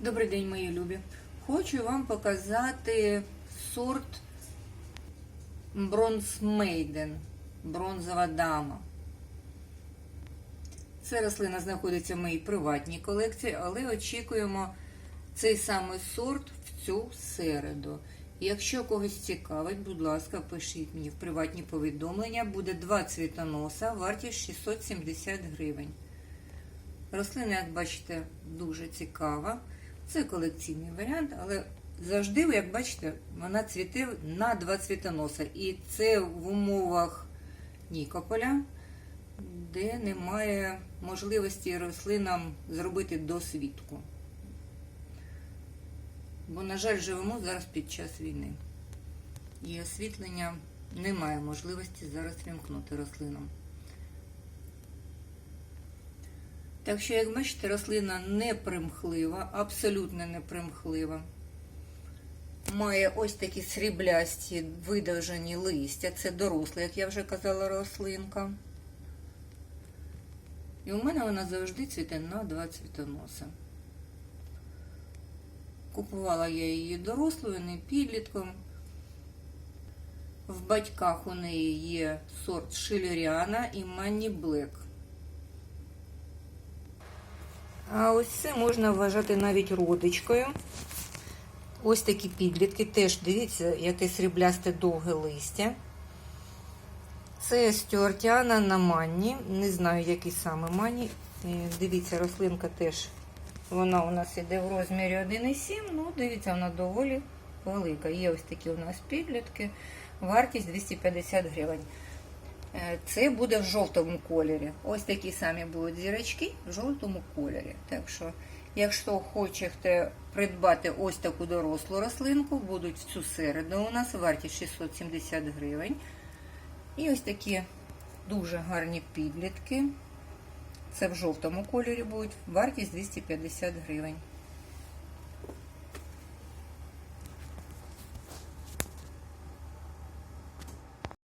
Добрий день, мої любі. Хочу вам показати сорт Бронзмейден, бронзова дама. Це рослина знаходиться в моїй приватній колекції, але очікуємо цей самий сорт в цю середу. Якщо когось цікавить, будь ласка, пишіть мені в приватні повідомлення. Буде два цвітоноса, вартість 670 гривень. Рослина, як бачите, дуже цікава. Це колекційний варіант, але завжди, як бачите, вона цвіте на два цвітоноса. І це в умовах Нікополя, де немає можливості рослинам зробити досвідку. Бо, на жаль, живемо зараз під час війни. І освітлення немає можливості зараз вімкнути рослинам. Так що, як бачите, рослина не примхлива, абсолютно не примхлива. Має ось такі сріблясті видовжені листя. Це доросла, як я вже казала, рослинка. І у мене вона завжди цвіте на два цвітоноса. Купувала я її дорослою, не підлітком. В батьках у неї є сорт Шилеріана і Манні Блек. А ось це можна вважати навіть родичкою. Ось такі підлітки. Теж дивіться, яке сріблясте довге листя. Це стюартіана на манні. Не знаю, який саме манні. Е, Дивіться, рослинка теж. Вона у нас іде в розмірі 1,7. Ну, дивіться, вона доволі велика. Є ось такі у нас підлітки. Вартість 250 гривень. Е, Це буде в жовтому кольорі. Ось такі самі будуть зірочки в жовтому кольорі. Так що, якщо хочете придбати ось таку дорослу рослинку, будуть в цю середу у нас вартість 670 гривень. І ось такі дуже гарні підлітки. Це в жовтому кольорі будуть, вартість 250 гривень.